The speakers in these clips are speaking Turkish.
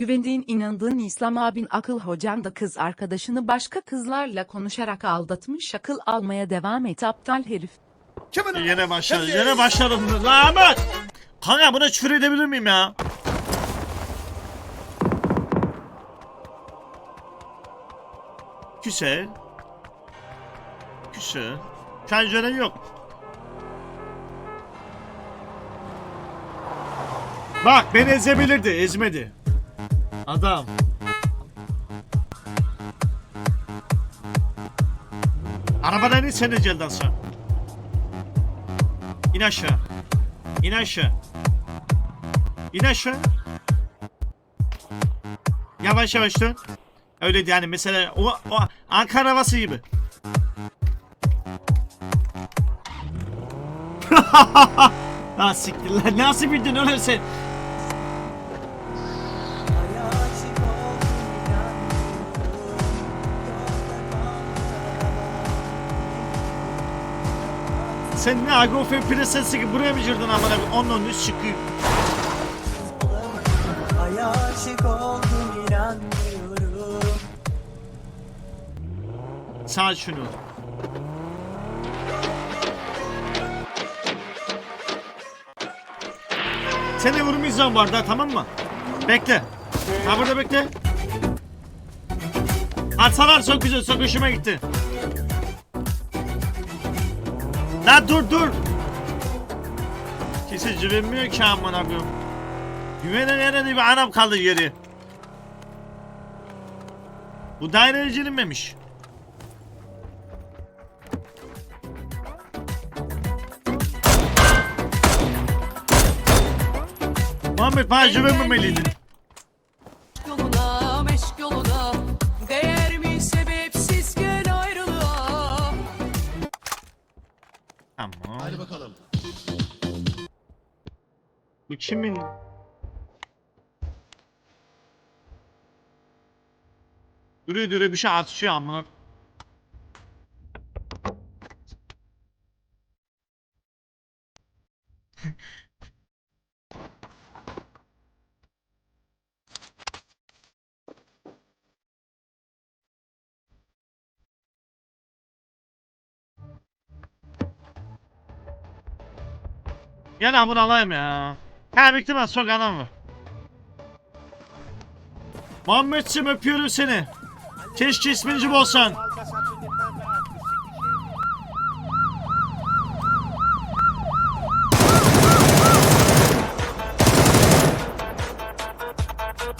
Güvendiğin inandığın İslam abin akıl hocan da kız arkadaşını başka kızlarla konuşarak aldatmış akıl almaya devam et aptal herif. Yine başladı. Yine başladım. Lanet. Kanka buna küfür edebilir miyim ya? Güzel. Güzel. Pencere yok. Bak beni ezebilirdi. Ezmedi. Adam. Arabadan in sen de celdan sonra. İn aşağı. İn aşağı. İn aşağı. Yavaş yavaş dön. Öyle yani mesela o, o Ankara havası gibi. Ha siktir lan nasıl bildin oğlum sen? Sen ne Agofe prensesi gibi buraya mı girdin amına koyayım? Onun üst çıkıyor. Ay Sağ şunu. Seni vurmayacağım bu arada tamam mı? Bekle. Ha burada bekle. Atsalar çok güzel çok hoşuma gitti. La dur dur. Kimse güvenmiyor ki amına koyayım. Güvenen yere de bir anam kaldı geri. Bu daire cilinmemiş. Muhammed bana güvenmemeliydin. Bu kimin? Dure dure bir şey atışıyor amına. Gel amına alayım ya. Ha bitti ben sok anam mı? Muhammedciğim öpüyorum seni. Keşke isminci olsan.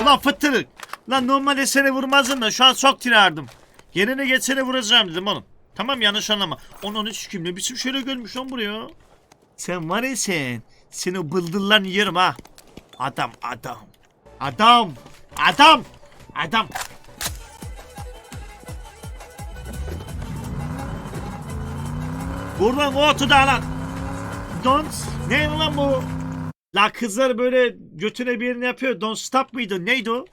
Ulan fıttırık. Lan normalde seni vurmazdım da şu an çok tirardım. Yerine geçsene vuracağım dedim oğlum. Tamam yanlış anlama. Onun hiç kim ne biçim şöyle görmüş lan buraya. Sen var ya sen. Seni bıldırlan yerim ha. Adam adam. Adam. Adam. Adam. Buradan o otu da lan. Don't. Ne lan bu? La kızlar böyle götüne bir yerini yapıyor. Don't stop mıydı? Neydi o?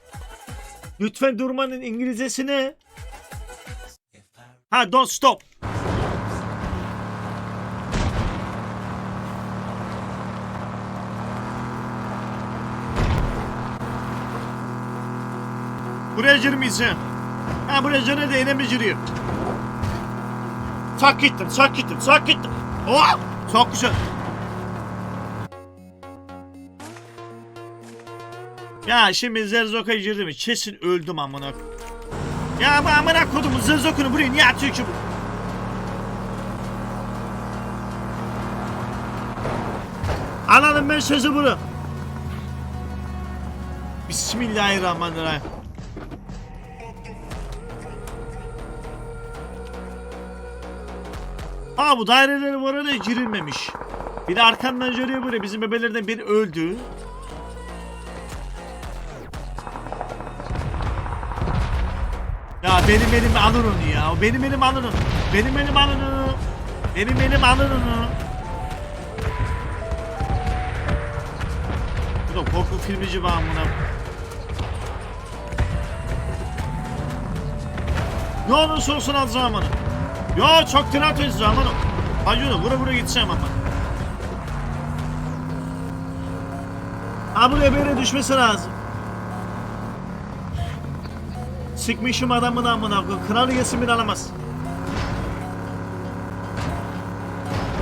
Lütfen durmanın İngilizcesi ne? Ha don't stop. Buraya girmeyeceğim. Ha buraya girene de enemi giriyor. Çok gittim, çok gittim, çok gittim. Oh! Çok güzel. Ya şimdi Zerzok'a girdim? Kesin öldüm amına. Ya bu amına kodumu Zerzok'unu buraya niye atıyor ki bu? Alalım ben sözü bunu. Bismillahirrahmanirrahim. Aa bu daireleri bu arada girilmemiş. Bir de arkandan görüyor böyle bizim bebelerden biri öldü. Ya benim elim alır onu ya. Benim elim alır onu. Benim elim alır onu. Benim elim alır onu. Bu da korku filmici var buna. Ne olursa olsun alacağım onu. Ya çok edeceğim onu. Hadi yürü vura vura gideceğim ama. Ha buraya yere düşmesi lazım. Sıkmışım adamın amına. Kralı yesin bir alamaz.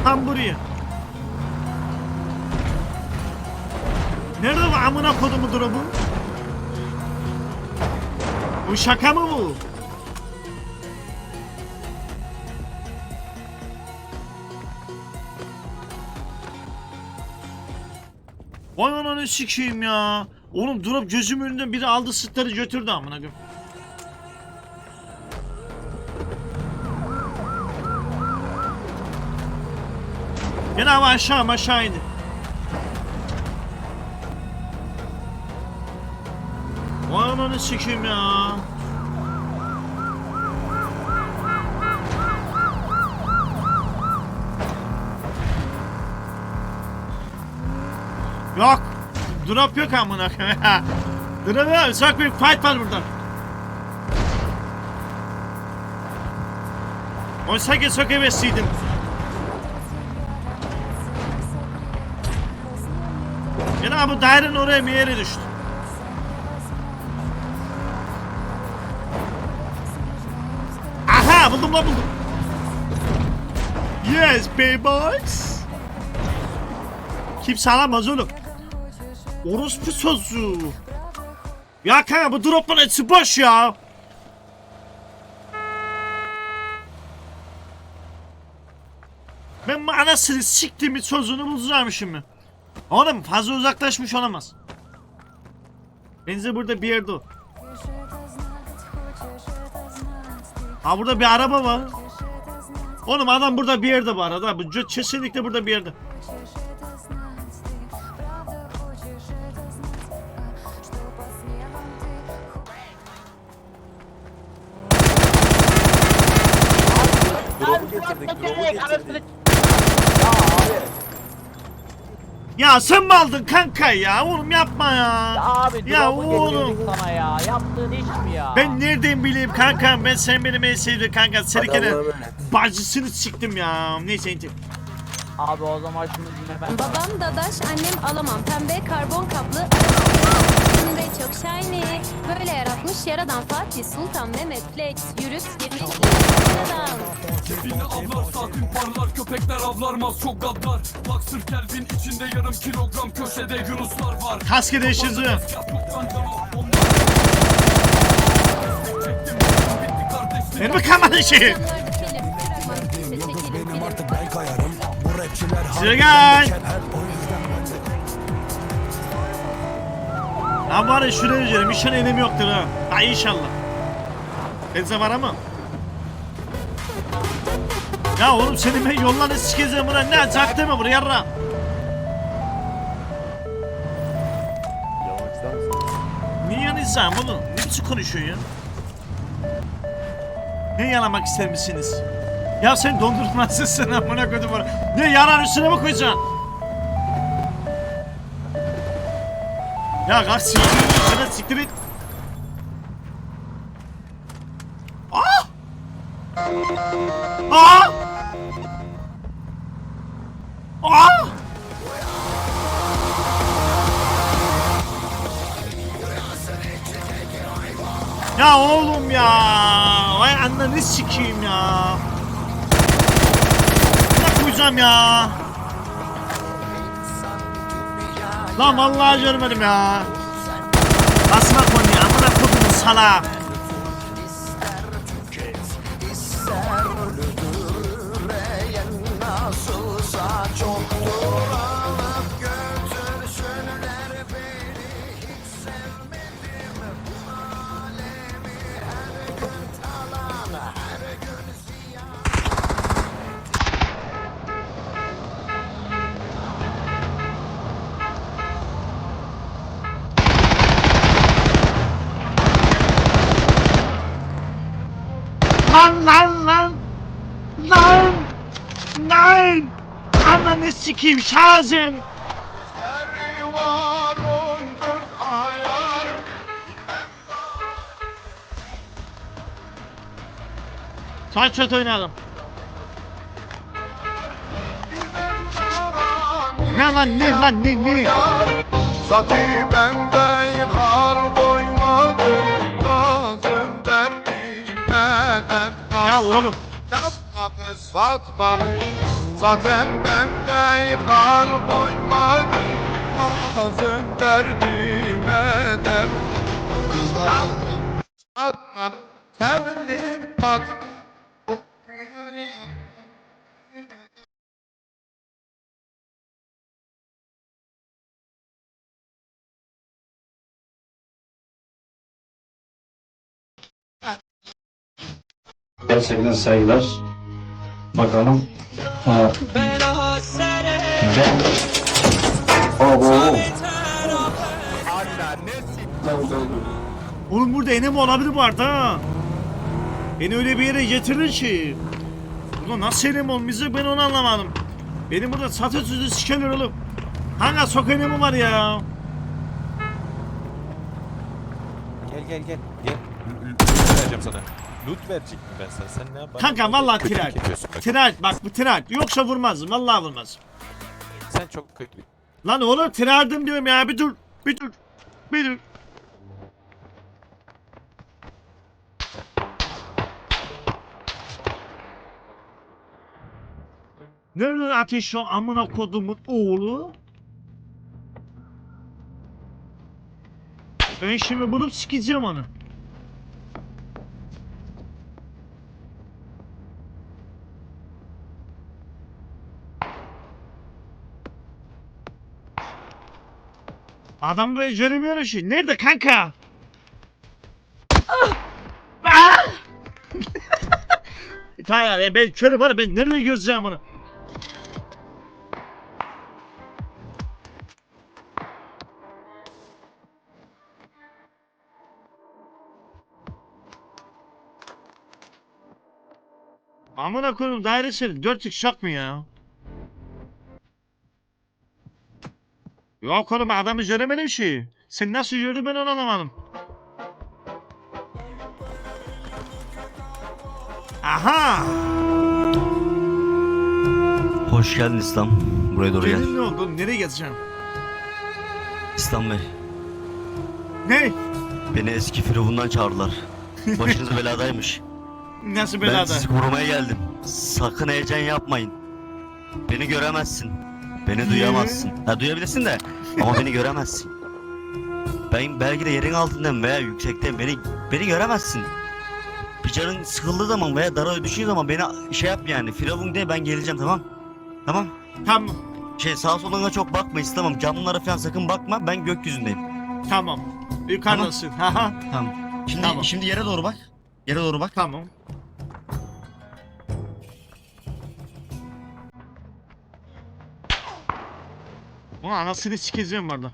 Tam buraya. Nerede bu amına kodumu drop'u? Bu şaka mı bu? Vay ananı sikeyim ya. Oğlum drop gözüm önünden biri aldı sıtları götürdü amına koyayım. Yine ama aşağı aşağı indi. Vay ananı sikeyim ya. Yok. Drop yok amına koyayım. Drop yok. Sak bir fight var burada. Oysa ki çok hevesliydim. Yine bu dairenin oraya bir yere düştü. Aha buldum lan buldum. Yes baby boys. Kimse alamaz oğlum. Orospu sözü. Ya kanka bu drop'un hepsi boş ya. Ben anasını siktiğimi sözünü bulacağım şimdi. Oğlum fazla uzaklaşmış olamaz. Benzi burada bir yerde o. Ha burada bir araba var. Oğlum adam burada bir yerde bu arada. Bu kesinlikle burada bir yerde. Ya sen mi aldın kanka ya? Oğlum yapma ya. Abi Ya oğlum. sana ya. Yaptığın iş mi ya? Ben nereden bileyim kankam ben sen benim en sevdiğim kanka seni kere bacısını siktim ya neyse ince. Abi o zaman şunu dinle ben. Babam dadaş, annem alamam. Pembe karbon kaplı Önünde çok shiny. Böyle yaratmış yaradan Fatih Sultan Mehmet Flex. Girmiş yaradan. Kevin avlar saatin parlar köpekler avlarmaz çok gaddar Baksır Kelvin içinde yarım kilogram köşede yunuslar var Kaske değiştirdi. Yatmaktan cama onlar Çektim bitti kardeşlik Benim kamanın şeyi. Adamlar dikelim, bırakmam kimse çekelim Benim film. artık ben kayarım. Bu rapçiler Sürgen. harbiden mükemmel. O yüzden ben de Lan var ya şuraya üzeri mission elim yoktur ha. Ha inşallah. Benze var ama. Ya oğlum senin ben yollarını sikeceğim buna ne acak deme buraya yarra. Niye yanıysan oğlum? Ne biçim konuşuyorsun ya? Ne yalamak ister misiniz? Ya sen dondurmazsın amına koydum bana. Ne yarar üstüne mi koyacaksın? Ya kalk siktir siktir et. Ya oğlum ya. Vay ananı sikeyim ya. Ne koyacağım ya? Lan vallahi görmedim ya. Basma konuya amına kodumun sala. Lan sikeyim Şazim. Saç çöt oynayalım. Ne lan ne lan ne ne? Zatı bende yıkar koymadı Lazım derdime Ya oğlum. Yapmadınız Fatma Zaten bende yıkar koymadı Lazım derdime de Kızlar Fatma Sevdim Fatma Gerçekten saygılar. Bakalım. Ha. Abo. Oğlum burada enem olabilir bu arada. Beni öyle bir yere getirdin ki. Ulan nasıl enem olmayacak ben onu anlamadım. Benim burada satı sözü sikerler oğlum. Hangi sok enemi var ya? Gel gel gel. Gel. Vereceğim sana. Loot verecektim ben sana. Sen ne yapar? Kanka vallahi Kötülük yapıyorsun bak. Bu tral. Yoksa vurmazdım vallahi vurmazdım. Sen çok kötü. Lan oğlum traldım diyorum ya bir dur. Bir dur. Bir dur. Nerede ateş o amına kodumun oğlu? Ben şimdi bulup sikeceğim onu. Adam böyle göremiyor ki. Nerede kanka? Tamam ya ben körüm var ben nerede göreceğim onu? Amına koyayım dairesi 4 x şak mı ya? Oğlum adamı göremedim ki. Sen nasıl gördün ben onu anlamadım. Aha! Hoş geldin İslam. Buraya doğru gel. Ne oldu? Nereye gezeceğim? İslam Bey. Ne? Beni eski firavundan çağırdılar. Başınız beladaymış. Nasıl Ben belada? sizi korumaya geldim. Sakın heyecan yapmayın. Beni göremezsin. Beni duyamazsın. Ha duyabilirsin de ama beni göremezsin. Ben belki de yerin altındayım veya yüksekteyim. Beni beni göremezsin. Bir canın sıkıldığı zaman veya dara düştüğü zaman beni şey yap yani. Firavun de ben geleceğim tamam. Tamam. Tamam, Şey sağa soluna çok bakma istemem. Camlara falan sakın bakma. Ben gökyüzündeyim. tamam. Yukarıdasın. Haha. Tamam. Şimdi Tamam. şimdi yere doğru bak. Yere doğru bak. Tamam. Ulan anasını sikeceğim orada.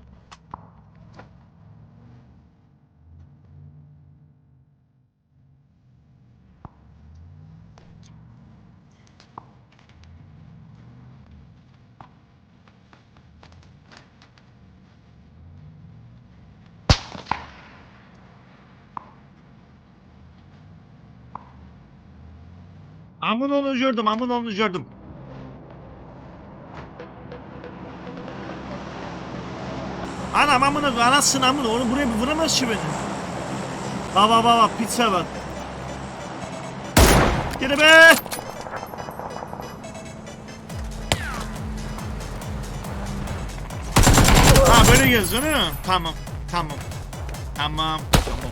Amın onu gördüm, amın onu gördüm. Anam amına anasını amına onu buraya bir vuramaz ki beni. Baba baba pizza var. Gene be. Ha böyle geziyor değil mi? Tamam. Tamam. Tamam. Tamam.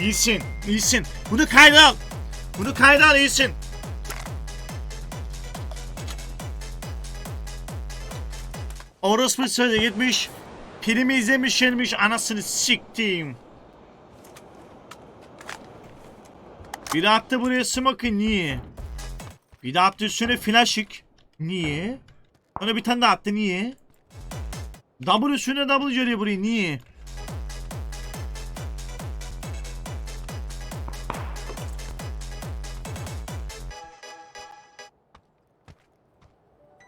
İyisin. iyisin. Bunu kayda al. Bunu kayda al iyisin. Orospu sözü gitmiş. Filmi izlemiş gelmiş anasını siktiğim. Bir attı buraya smoke niye? Bir de attı üstüne flashik. Niye? Ona bir tane daha attı niye? Double üstüne double geliyor buraya niye?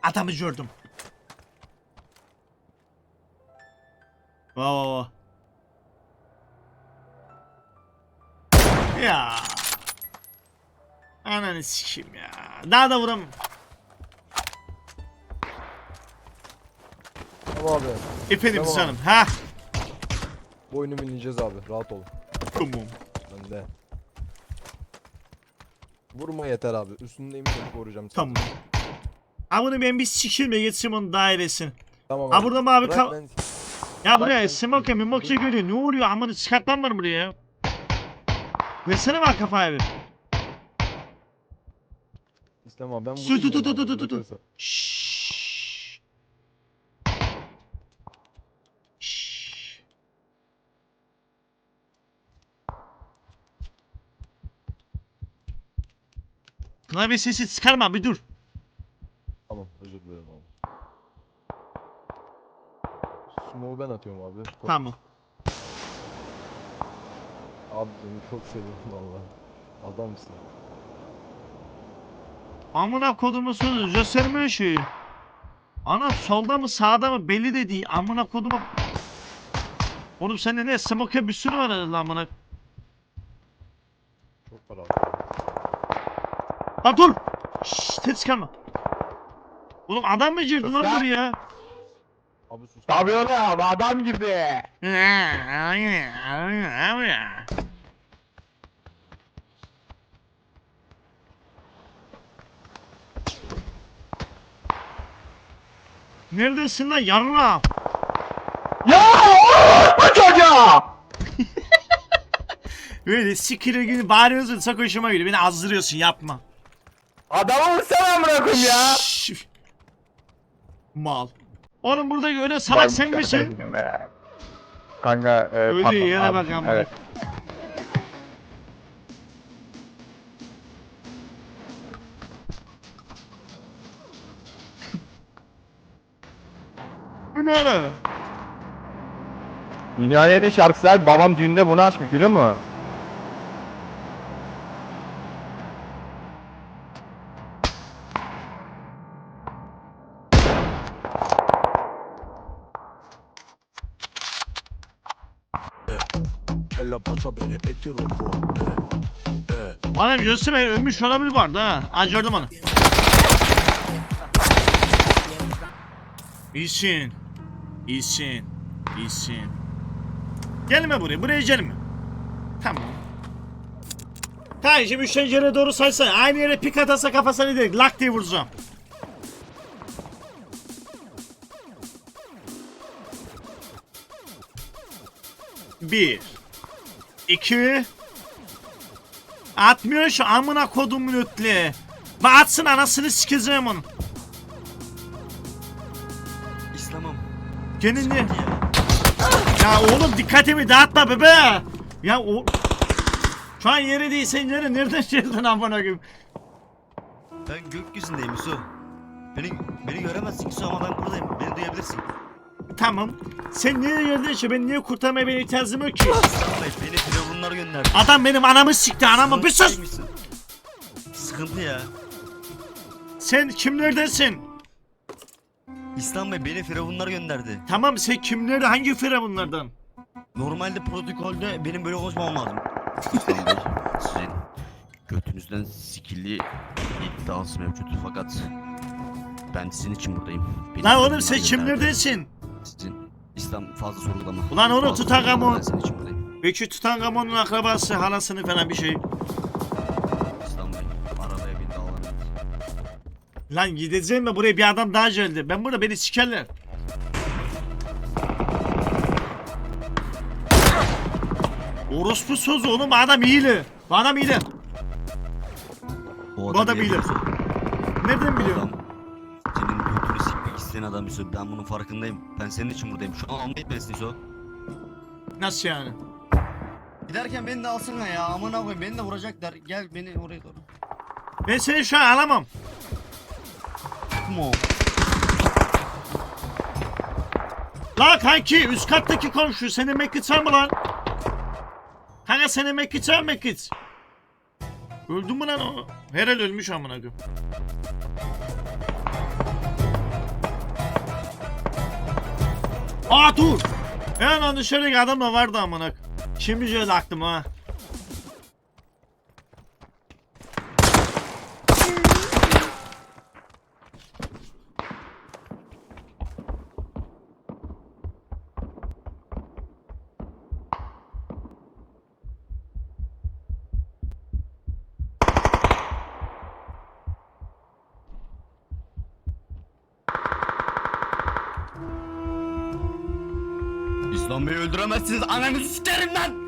Adamı gördüm. Va va va. Ya. Ananı sikeyim ya. Daha da vuram. Tamam abi. Efendim Tamam. canım. Ha. Bu oyunu binleyeceğiz abi. Rahat ol. Tamam. Ben de. Vurma yeter abi. Üstündeyim seni koruyacağım. seni. Tamam. Ha bunu ben bir sikilme geçsin onun dairesini. Tamam Ha burada mavi Bırak ka... ben- Ya buraya smoke mi mokça görüyor. Ne oluyor? Amanı çıkartmam var buraya ya. Versene bak kafaya bir. İslam abi ben Dur, vurayım dur, dur, dur, dur, dur. Şşş. Şşş. Klavye sesi çıkarma bir dur. Tamam özür dilerim abi. Smoke'u ben atıyorum abi. Tamam. Abi seni çok seviyorum valla. Adamsın. Amına kodumu sözü göstermiyor şeyi. Ana solda mı sağda mı belli de değil. Amına koduma. Oğlum sende ne smoke bir sürü var herhalde amına. Çok para abi. Lan dur. Şşş ses çıkarma. Oğlum adam mı girdi lan buraya? Abi sus. Tabii oğlum adam gibi. Neredesin lan yarra? Ya bu çocuğa. Böyle sikire gibi bağırıyorsun çok hoşuma gidiyor. Beni azdırıyorsun yapma. Adamı vursana amına koyayım ya. Şşş. Mal. Oğlum burada öyle salak sen misin? Kanka e, Öldüğü pardon yere abi. bak amına. Evet. Bu ne lan? Dünyanın şarkılar babam düğünde bunu açmış biliyor musun? Bana gösterme ölmüş olabilir arada ha. Gördüm onu. İyisin. İyisin. İyisin. Gelme buraya. Buraya gelme. Tamam. Tamam şimdi üçüncü yere doğru saysan. Aynı yere pik atasa kafasına direkt lak diye vuracağım. Bir. İki. Atmıyor şu amına kodumun ötle. Bak atsın anasını sikeceğim onu. İslam'ım. Kendini. Ya. Ya oğlum dikkatimi dağıtma bebe. Ya o... Şu an yere değil sen yere nereden geldin amına koyayım? Ben gökyüzündeyim Yusuf. Beni, beni göremezsin Yusuf ama ben buradayım. Beni duyabilirsin. Tamam. Sen niye geldin ki ben niye kurtarmaya beni ihtiyacım yok ki? İslam Bey beni firavunlar gönderdi. Adam benim anamı sikti anamı bir sus. Sıkıntıymışsın. Sıkıntı ya. Sen kimlerdensin? İslam Bey beni firavunlar gönderdi. Tamam sen kimlerde hangi firavunlardan? Normalde protokolde benim böyle konuşmam lazım. İslam Bey sizin götünüzden sikilli iddiası mevcut fakat ben sizin için buradayım. Beni Lan oğlum firavunlar sen gönderdi. kimlerdensin? Sizin İslam fazla sorgulama. Ulan oğlum, Fazla Tutankamon. sorgulama, Ben senin için buradayım. Belki Tutankamon'un akrabası, halasını falan bir şey. İslam Bey arabaya bin dağlanın. Lan gideceğim mi buraya bir adam daha geldi. Ben burada beni sikerler. Orospu sözü oğlum adam iyili. Bu adam iyili. Bu adam iyi iyili. Nereden biliyorsun? Senin adam Yusuf. Ben bunun farkındayım. Ben senin için buradayım. Şu an almayı etmesin Yusuf. Nasıl yani? Giderken beni de alsana ya. Amına koyayım beni de vuracaklar. Gel beni oraya doğru. Ben seni şu an alamam. Come on. La kanki üst kattaki komşu seni mekit var mı lan? Kanka seni mekit var mekit. Öldü mü lan o? Herhal ölmüş amına koyayım. Aa dur. Hemen dışarıdaki adam da vardı amına. Şimdi geldi aklıma ha. Bey'i öldüremezsiniz. Ananızı sikerim lan.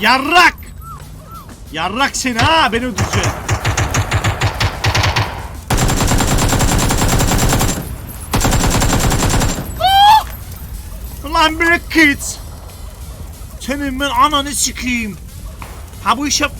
Yarrak! Yarrak seni ha beni öldürecek. Ulan Black Kids! Senin ben ananı sikeyim. Ha bu iş yap...